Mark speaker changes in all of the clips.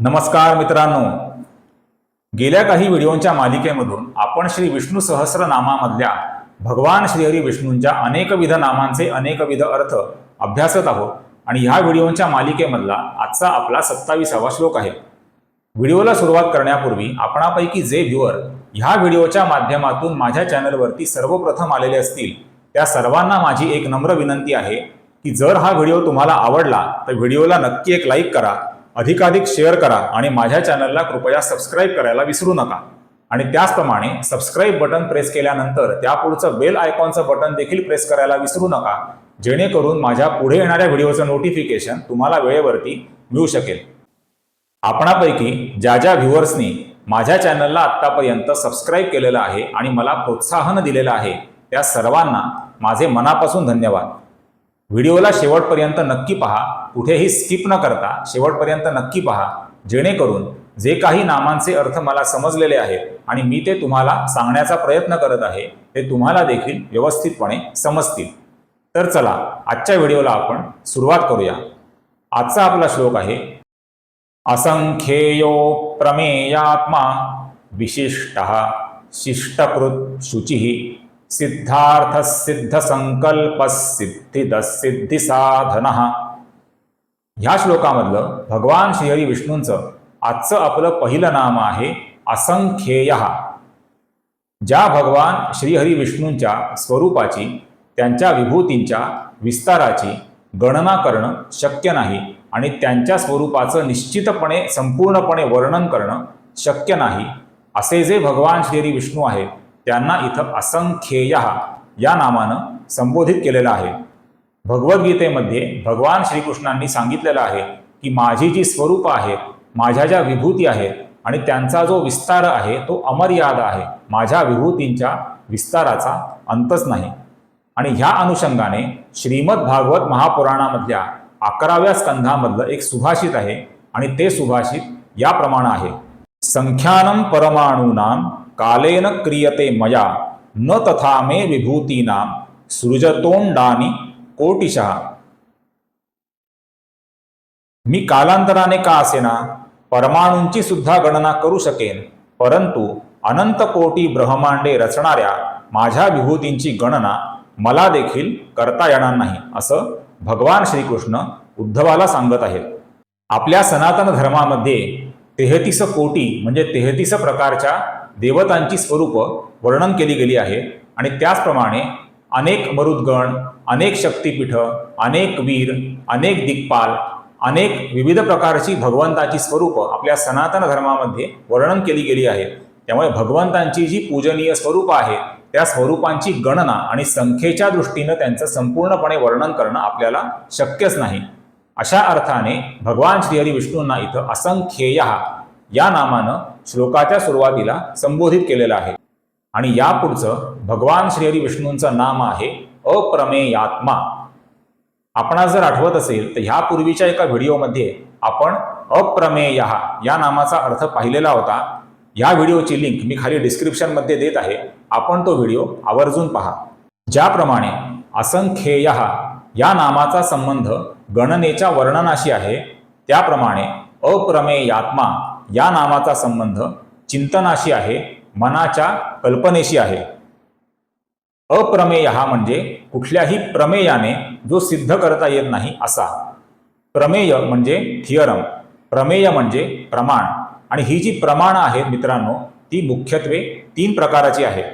Speaker 1: नमस्कार मित्रांनो. गेल्या काही व्हिडिओंच्या मालिकेमधून आपण श्री विष्णू सहस्रनामामधल्या भगवान श्रीहरी विष्णूंच्या अनेकविध नामांचे अनेकविध अर्थ अभ्यासत आहोत आणि ह्या व्हिडिओंच्या मालिकेमधला आजचा आपला सत्तावीसावा श्लोक आहे. व्हिडिओला सुरुवात करण्यापूर्वी आपणापैकी जे व्ह्युअर ह्या व्हिडिओच्या माध्यमातून माझ्या चॅनलवरती सर्वप्रथम आलेले असतील त्या सर्वांना माझी एक नम्र विनंती आहे की जर हा व्हिडिओ तुम्हाला आवडला तर व्हिडिओला नक्की एक लाईक करा अधिकाधिक शेअर करा आणि माझ्या चॅनलला कृपया सबस्क्राईब करायला विसरू नका. आणि त्याचप्रमाणे सबस्क्राईब बटन प्रेस केल्यानंतर त्यापुढचं बेल आयकॉनचं बटन देखील प्रेस करायला विसरू नका. जेणेकरून माझ्या पुढे येणाऱ्या व्हिडिओचं नोटिफिकेशन तुम्हाला वेळेवरती मिळू शकेल. आपणापैकी ज्या ज्या व्ह्युअर्सनी माझ्या चॅनलला आत्तापर्यंत सबस्क्राईब केलेलं आहे आणि मला प्रोत्साहन दिलेलं आहे त्या सर्वांना माझे मनापासून धन्यवाद. व्हिडिओला शेवटपर्यंत नक्की पहा. कुठेही स्किप न करता शेवटपर्यंत नक्की पहा. जेणेकरून जे काही नामांचे अर्थ मला समजलेले आहेत आणि मी ते तुम्हाला सांगण्याचा प्रयत्न करत आहे ते तुम्हाला देखील व्यवस्थितपणे समजतील. तर चला आजच्या व्हिडिओला आपण सुरुवात करूया. आजचा आपला श्लोक आहे असंख्येयो प्रमेयात्मा विशिष्ट शिष्टकृत शुचि। सिद्धार्थ सिद्ध संकल्प सिद्धिद सिद्धी साधन ह्या श्लोकामधलं भगवान श्रीहरी विष्णूंचं आजचं आपलं पहिलं नाम आहे असंख्येय. ज्या भगवान श्रीहरी विष्णूंच्या स्वरूपाची त्यांच्या विभूतींच्या विस्ताराची गणना करणं शक्य नाही आणि त्यांच्या स्वरूपाचं निश्चितपणे संपूर्णपणे वर्णन करणं शक्य नाही असे जे भगवान श्रीहरी विष्णू आहेत त्यांना इथं असंख्येय या नामानं संबोधित केलेलं आहे. भगवद्गीतेमध्ये भगवान श्रीकृष्णांनी सांगितलेलं आहे की माझी जी स्वरूप आहेत माझ्या ज्या विभूती आहेत आणि त्यांचा जो विस्तार आहे तो अमर्याद आहे. माझ्या विभूतींच्या विस्ताराचा अंतच नाही. आणि ह्या अनुषंगाने श्रीमद भागवत महापुराणामधल्या अकराव्या स्कंधामधलं एक सुभाषित आहे आणि ते सुभाषित याप्रमाणे आहे. संख्यानं परमाणूनां कालेन क्रियते मया न तथा मे विभूतीनां सृजतोंडानी कोटिशः। मी कालांतराने का असेना परमाणूंची सुद्धा गणना करू शकेन परंतु अनंत कोटी ब्रह्मांडे रचणाऱ्या माझ्या विभूतींची गणना मला देखील करता येणार नाही असं भगवान श्रीकृष्ण उद्धवाला सांगत आहेत. आपल्या सनातन धर्मामध्ये तेहतीस कोटी म्हणजे तेहतीस प्रकारच्या देवतांची स्वरूप वर्णन केली गेली आहे. आणि त्याचप्रमाणे अनेक मरुद्गण अनेक शक्तिपीठं अनेक वीर अनेक दिग्पाल अनेक विविध प्रकारची भगवंताची स्वरूप आपल्या सनातन धर्मामध्ये वर्णन केली गेली आहे. त्यामुळे भगवंतांची जी पूजनीय स्वरूप आहे त्या स्वरूपांची गणना आणि संख्येच्या दृष्टीनं त्यांचं संपूर्णपणे वर्णन करणं आपल्याला शक्यच नाही. अशा अर्थाने भगवान श्रीहरी विष्णूंना इथं असंख्येय या नामानं श्लोकाच्या सुरुवातीला संबोधित केलेलं आहे. आणि यापुढचं भगवान श्रीहरी विष्णूंचं नाम आहे अप्रमेयात्मा. आपणा जर आठवत असेल तर ह्यापूर्वीच्या एका व्हिडिओमध्ये आपण अप्रमेय या नामाचा अर्थ पाहिलेला होता. या व्हिडिओची लिंक मी खाली डिस्क्रिप्शनमध्ये देत आहे. आपण तो व्हिडिओ आवर्जून पहा. ज्याप्रमाणे असंख्येय या नामाचा संबंध गणनेच्या वर्णनाशी आहे. त्याप्रमाणे अप्रमेयात्मा या नामाचा संबंध चिंतनाशी आहे मनाच्या कल्पनेशी आहे. अप्रमेय हा म्हणजे कुठल्याही प्रमेयाने जो सिद्ध करता येत नाही असा. प्रमेय म्हणजे थिअरम प्रमेय म्हणजे प्रमाण. आणि ही जी प्रमाणं आहेत मित्रांनो ती मुख्यत्वे तीन प्रकाराची आहेत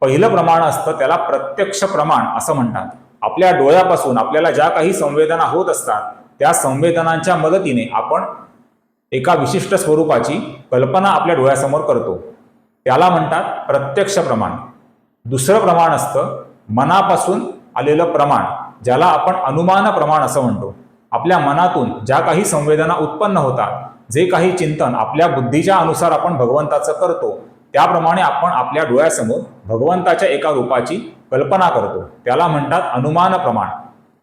Speaker 1: पहिलं प्रमाण असतं त्याला प्रत्यक्ष प्रमाण असं म्हणतात. आपल्या डोळ्यापासून आपल्याला ज्या काही संवेदना होत असतात त्या संवेदनांच्या मदतीने आपण एका विशिष्ट स्वरूपाची कल्पना आपल्या डोळ्यासमोर करतो. त्याला म्हणतात प्रत्यक्ष प्रमाण. दुसरं प्रमाण असतं मनापासून आलेलं प्रमाण ज्याला आपण अनुमान प्रमाण असं म्हणतो. आपल्या मनातून ज्या काही संवेदना उत्पन्न होतात जे काही चिंतन आपल्या बुद्धीच्या अनुसार आपण भगवंताचं करतो त्याप्रमाणे आपण आपल्या डोळ्यासमोर भगवंताच्या एका रूपाची कल्पना करतो. त्याला म्हणतात अनुमान प्रमाण.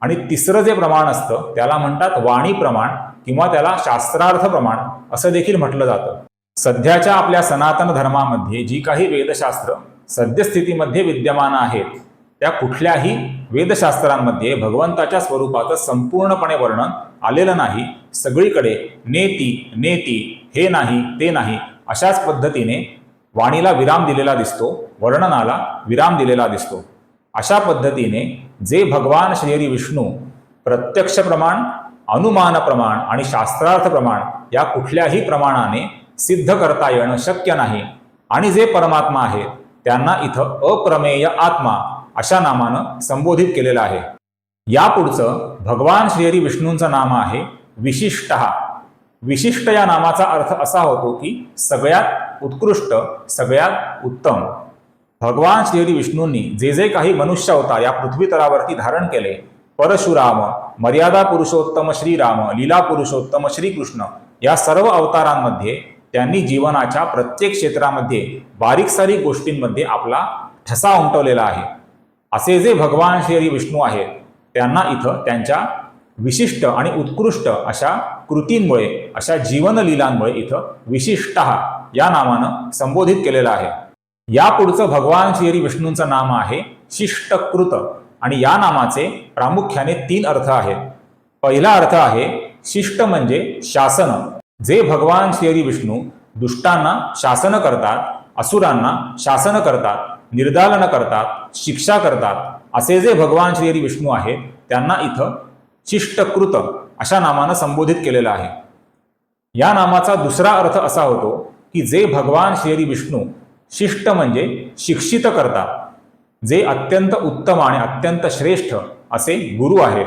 Speaker 1: आणि तिसरं जे प्रमाण असतं त्याला म्हणतात वाणी प्रमाण किंवा त्याला शास्त्रार्थ प्रमाण असं देखील म्हटलं जातं. सध्याच्या आपल्या सनातन धर्मामध्ये जी काही वेदशास्त्र सद्यस्थितीमध्ये विद्यमान आहेत त्या कुठल्याही वेदशास्त्रांमध्ये भगवंताच्या स्वरूपाचं संपूर्णपणे वर्णन आलेलं नाही. सगळीकडे नेती नेती हे नाही ते नाही अशाच पद्धतीने वाणीला विराम दिलेला दिसतो वर्णनाला विराम दिलेला दिसतो. अशा पद्धतीने जे भगवान श्रीहरी विष्णू प्रत्यक्ष प्रमाण अनुमान प्रमाण आणि शास्त्रार्थ प्रमाण या कुठल्याही प्रमाणाने सिद्ध करता येणं शक्य नाही. आणि जे परमात्मा आहेत त्यांना इथं अप्रमेय आत्मा अशा नामानं संबोधित केलेलं आहे. यापुढचं भगवान श्रीहरी विष्णूंचं नाम आहे विशिष्ट. विशिष्ट या नामाचा अर्थ असा होतो की सगळ्यात उत्कृष्ट सगळ्यात उत्तम. भगवान श्रीहरी विष्णूंनी जे जे काही मनुष्य होता या पृथ्वीतलावरती धारण केले परशुराम मर्यादा पुरुषोत्तम श्रीराम लीला पुरुषोत्तम श्रीकृष्ण या सर्व अवतारांमध्ये त्यांनी जीवनाच्या प्रत्येक क्षेत्रामध्ये बारीक सारीक गोष्टींमध्ये आपला ठसा उमटवलेला आहे. असे जे भगवान श्रीहरी विष्णू आहेत त्यांना इथं त्यांच्या विशिष्ट आणि उत्कृष्ट अशा कृतींमुळे अशा जीवनलीलांमुळे इथं विशिष्ट या नामानं संबोधित केलेलं आहे. या पुढचं भगवान श्रीहरी विष्णूंचं नाम आहे शिष्टकृत आणि या नामाचे प्रामुख्याने तीन अर्थ आहेत. पहिला अर्थ आहे शिष्ट म्हणजे शासन. जे भगवान श्रीहरी विष्णू दुष्टांना शासन करतात असुरांना शासन करतात निर्दालन करतात शिक्षा करतात असे जे भगवान श्रीहरी विष्णू आहेत त्यांना इथं शिष्टकृत अशा नामानं संबोधित केलेलं आहे. या नामाचा दुसरा अर्थ असा होतो की जे भगवान श्री विष्णू शिष्ट म्हणजे शिक्षित करता जे अत्यंत उत्तम आणि अत्यंत श्रेष्ठ असे गुरु आहेत.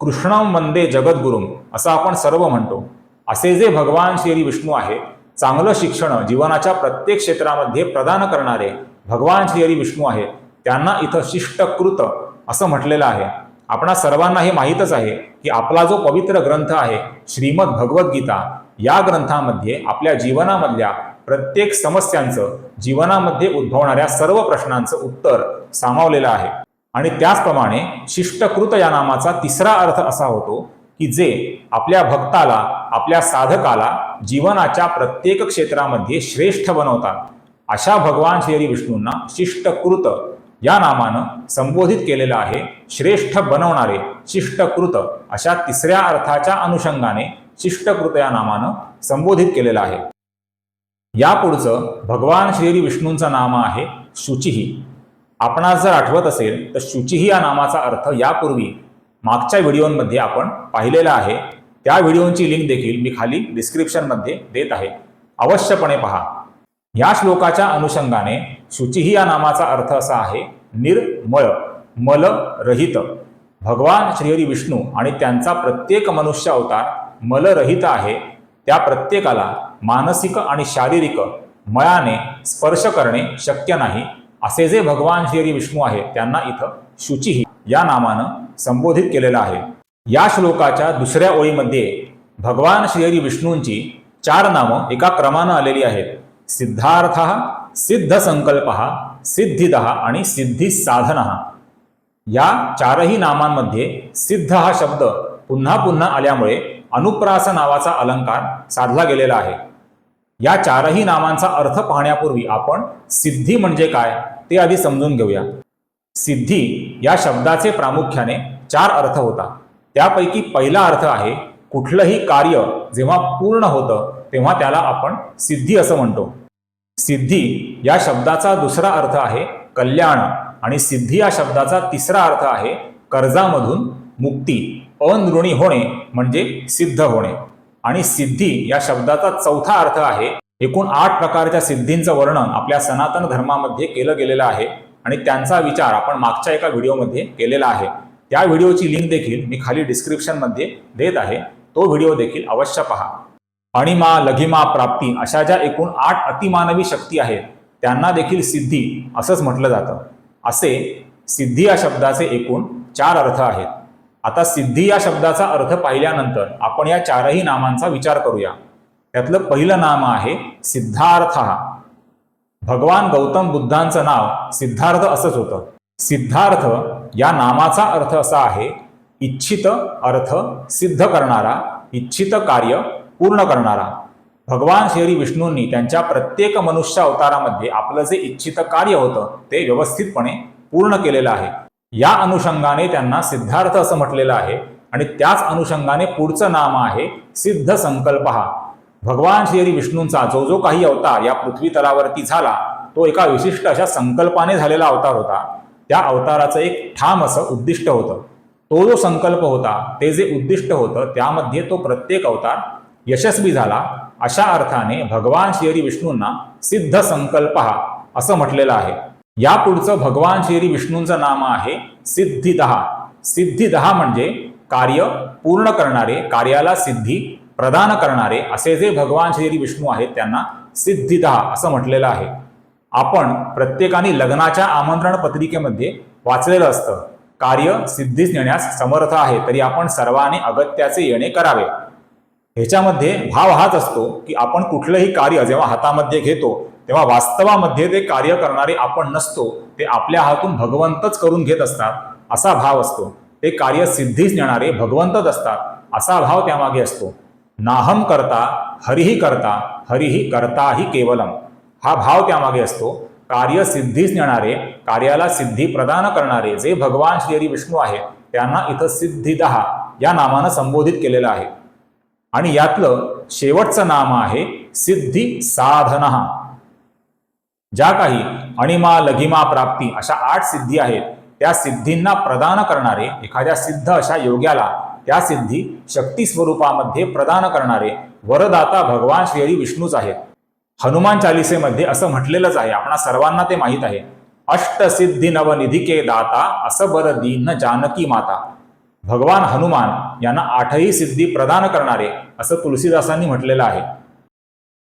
Speaker 1: कृष्णम वंदे जगद्गुरुम असं आपण सर्व म्हणतो. असे जे भगवान श्री विष्णू आहेत चांगलं शिक्षण जीवनाच्या प्रत्येक क्षेत्रामध्ये प्रदान करणारे भगवान श्री हरी विष्णू आहेत त्यांना इथं शिष्टकृत असं म्हटलेलं आहे. आपणा सर्वांना हे माहीतच आहे की आपला जो पवित्र ग्रंथ आहे श्रीमद भगवद्गीता या ग्रंथामध्ये आपल्या जीवनामधल्या प्रत्येक समस्यांचं जीवनामध्ये उद्भवणाऱ्या सर्व प्रश्नांचं उत्तर सामावलेलं आहे. आणि त्याचप्रमाणे शिष्टकृत या नामाचा तिसरा अर्थ असा होतो की जे आपल्या भक्ताला आपल्या साधकाला जीवनाच्या प्रत्येक क्षेत्रामध्ये श्रेष्ठ बनवतात. अशा भगवान श्री विष्णूंना शिष्टकृत या नामानं संबोधित केलेलं आहे श्रेष्ठ बनवणारे शिष्टकृत अशा तिसऱ्या अर्थाच्या अनुषंगाने शिष्टकृत या नामानं संबोधित केलेलं आहे. यापुढचं भगवान श्रीहरी विष्णूंचं नाम आहे शुचिही. आपणास जर आठवत असेल तर शुचिही या नामाचा अर्थ यापूर्वी मागच्या व्हिडिओमध्ये आपण पाहिलेला आहे. त्या व्हिडिओची लिंक देखील मी खाली डिस्क्रिप्शनमध्ये देत आहे. अवश्यपणे पहा. या श्लोकाच्या अनुषंगाने शुचिही या नामाचा अर्थ असा आहे निर्मळ मल रहित. भगवान श्रीहरी विष्णू आणि त्यांचा प्रत्येक मनुष्य अवतार मलरहित आहे. त्या प्रत्येकाला मानसिक आणि शारीरिक मळाने स्पर्श करणे शक्य नाही असे जे भगवान श्रीहरी विष्णू आहेत त्यांना इथं शुचिही या नामानं संबोधित केलेलं आहे. या श्लोकाच्या दुसऱ्या ओळीमध्ये भगवान श्रीहरी विष्णूंची चार नामं एका क्रमानं आलेली आहेत. सिद्धार्थ सिद्ध संकल्प सिद्धिद आणि सिद्धी साधन या चारही नामांमध्ये सिद्ध हा शब्द पुन्हा पुन्हा आल्यामुळे अनुप्रास नावाचा अलंकार साधला गेलेला आहे. या चारही नामांचा अर्थ पाहण्यापूर्वी आपण सिद्धी म्हणजे काय ते आधी समजून घेऊया. सिद्धी या शब्दाचे प्रामुख्याने चार अर्थ होता. त्यापैकी पहिला अर्थ आहे कुठलंही कार्य जेव्हा पूर्ण होतं तेव्हा त्याला आपण सिद्धी असं म्हणतो. सिद्धी या शब्दाचा दुसरा अर्थ आहे कल्याण आणि सिद्धी या शब्दाचा तिसरा अर्थ आहे कर्जामधून मुक्ती अनृणी होणे म्हणजे सिद्ध होणे. आणि सिद्धी या शब्दाचा चौथा अर्थ आहे एकूण आठ प्रकारच्या सिद्धींचं वर्णन आपल्या सनातन धर्मामध्ये केलं गेलेलं आहे आणि त्यांचा विचार आपण मागच्या एका व्हिडिओमध्ये केलेला आहे. त्या व्हिडिओची लिंक देखील मी खाली डिस्क्रिप्शनमध्ये देत आहे. तो व्हिडिओ देखील अवश्य पहा. अणिमा लघिमा प्राप्ती अशा ज्या एकूण आठ अतिमानवी शक्ती आहेत त्यांना देखील सिद्धी असंच म्हटलं जातं. असे सिद्धी या शब्दाचे एकूण चार अर्थ आहेत. आता सिद्धी या शब्दाचा अर्थ पाहिल्यानंतर आपण या चारही नामांचा विचार करूया. त्यातलं पहिलं नाम आहे सिद्धार्थ. भगवान गौतम बुद्धांचं नाव सिद्धार्थ असंच होतं. सिद्धार्थ या नामाचा अर्थ असा आहे इच्छित अर्थ सिद्ध करणारा इच्छित कार्य पूर्ण करणारा. भगवान श्री विष्णूंनी त्यांच्या प्रत्येक मनुष्य अवतारामध्ये आपलं जे इच्छित कार्य होतं ते व्यवस्थितपणे पूर्ण केलेलं आहे. या अनुषंगाने त्यांना सिद्धार्थ असं म्हटलेलं आहे आणि त्याच अनुषंगाने पुढचं नाम आहे सिद्ध संकल्प हा. भगवान श्री विष्णूंचा जो जो काही अवतार या पृथ्वी तलावरती झाला तो एका विशिष्ट अशा संकल्पाने झालेला अवतार होता. त्या अवताराचं एक ठाम असं उद्दिष्ट होतं. तो जो संकल्प होता ते जे उद्दिष्ट होतं त्यामध्ये तो प्रत्येक अवतार यशस्वी झाला अशा अर्थाने भगवान श्री विष्णूंना सिद्ध संकल्प हा असं म्हटलेलं आहे. या पुढचं भगवान श्री विष्णूंचं नाम आहे सिद्धिदहा. सिद्धिदहा म्हणजे कार्य पूर्ण करणारे कार्याला सिद्धी प्रदान करणारे असे जे भगवान श्री विष्णू आहेत त्यांना सिद्धिदहा असं म्हटलेलं आहे. आपण प्रत्येकाने लग्नाच्या आमंत्रण पत्रिकेमध्ये वाचलेलं असतं कार्य सिद्धीस नेण्यास समर्थ आहे तरी आपण सर्वांनी अगत्याचे येणे करावे. ह्याच्यामध्ये भाव हाच असतो की आपण कुठलंही कार्य जेव्हा हातामध्ये घेतो तेव्हा वास्तवामध्ये ते कार्य करणारे आपण नसतो ते आपल्या हातून भगवंतच करून घेत असतात असा भाव असतो. ते कार्य सिद्धीस नेणारे भगवंतच असतात असा भाव त्यामागे असतो. नाहम करता हरिही करता हरिही करताही केवलम. हा भाव त्यामागे असतो. कार्य सिद्धीस नेणारे कार्याला सिद्धी प्रदान करणारे जे भगवान श्री विष्णू आहे त्यांना इथं सिद्धिदहा या नामानं संबोधित केलेलं आहे. आणि यातलं शेवटचं नाम आहे सिद्धी साधना. ज्या काही अणिमा लघिमा प्राप्ती अशा आठ सिद्धी आहेत त्या सिद्धींना प्रदान करणारे एखाद्या सिद्ध अशा योग्याला त्या सिद्धी शक्ती स्वरूपामध्ये प्रदान करणारे वरदाता भगवान श्रीहरी विष्णूच आहेत. हनुमान चालिसेमध्ये असं म्हटलेलंच आहे आपणा सर्वांना ते माहीत आहे. अष्टसिद्धी नवनिधिके दाता असं बर दीन जानकी माता. भगवान हनुमान यांना आठही सिद्धी प्रदान करणारे असं तुलसीदासांनी म्हटलेलं आहे.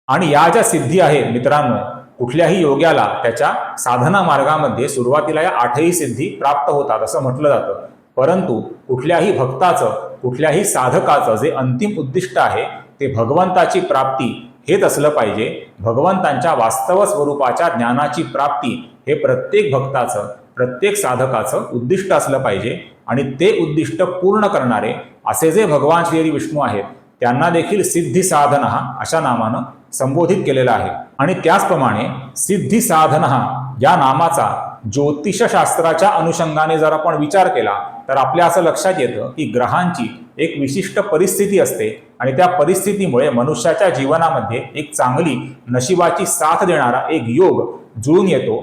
Speaker 1: आणि या ज्या सिद्धी आहेत मित्रांनो कुठल्याही योग्याला त्याच्या साधना मार्गामध्ये सुरुवातीला या आठही सिद्धी प्राप्त होतात असं म्हटलं जातं. परंतु कुठल्याही भक्ताचं कुठल्याही साधकाचं जे अंतिम उद्दिष्ट आहे ते भगवंताची प्राप्ती हेच असलं पाहिजे. भगवंतांच्या वास्तव स्वरूपाच्या ज्ञानाची प्राप्ती हे प्रत्येक भक्ताचं प्रत्येक साधकाचं उद्दिष्ट असलं पाहिजे आणि ते उद्दिष्ट पूर्ण करणारे असे जे भगवान श्री विष्णू आहेत त्यांना देखील सिद्धी साधना अशा नामानं संबोधित केलेलं आहे. आणि त्याचप्रमाणे सिद्धी साधना या नामाचा ज्योतिषशास्त्राच्या अनुषंगाने जर आपण विचार केला तर आपल्या असं लक्षात येतं की ग्रहांची एक विशिष्ट परिस्थिती असते आणि त्या परिस्थितीमुळे मनुष्याच्या जीवनामध्ये एक चांगली नशिबाची साथ देणारा एक योग जुळून येतो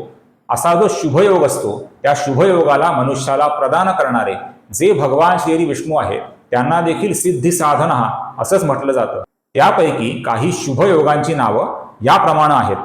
Speaker 1: असा जो शुभयोग असतो त्या शुभयोगाला मनुष्याला प्रदान करणारे जे भगवान श्री विष्णू आहेत त्यांना देखील सिद्धी साधना असंच म्हटलं जातं. त्यापैकी काही शुभयोगांची नावं याप्रमाणे आहेत.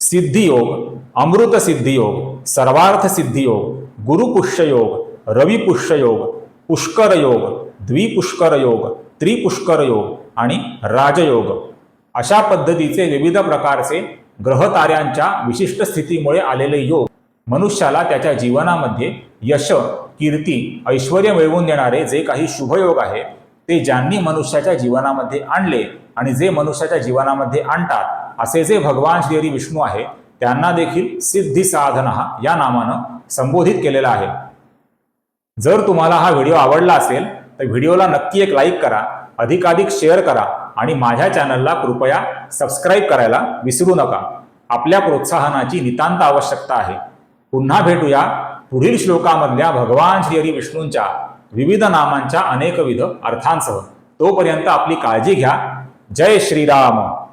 Speaker 1: सिद्धियोग अमृत सिद्धियोग सर्वार्थ सिद्धियोग गुरुपुष्ययोग रविपुष्ययोग पुष्कर योग द्विपुष्कर योग त्रिपुष्कर योग आणि राजयोग. अशा पद्धतीचे विविध प्रकारचे ग्रहताऱ्यांच्या विशिष्ट स्थितीमुळे आलेले योग मनुष्याला त्याच्या जीवनामध्ये यश कीर्ती ऐश्वर मिळवून देणारे जे काही शुभयोग आहे ते ज्यांनी मनुष्याच्या जीवनामध्ये आणले आणि जे मनुष्याच्या जीवनामध्ये आणतात असे जे भगवान श्रीहरी विष्णू आहे त्यांना देखील सिद्धी साधना या नामानं संबोधित केलेलं आहे. जर तुम्हाला हा व्हिडिओ आवडला असेल तर व्हिडिओला नक्की एक लाईक करा अधिकाधिक शेअर करा आणि माझ्या चॅनलला कृपया सबस्क्राईब करायला विसरू नका. आपल्या प्रोत्साहनाची नितांत आवश्यकता आहे. पुन्हा भेटूया पुढील श्लोकामधल्या भगवान श्रीहरी विष्णूंच्या विविध नामांच्या अनेकविध अर्थांसह. तोपर्यंत आपली काळजी घ्या. जय श्रीराम.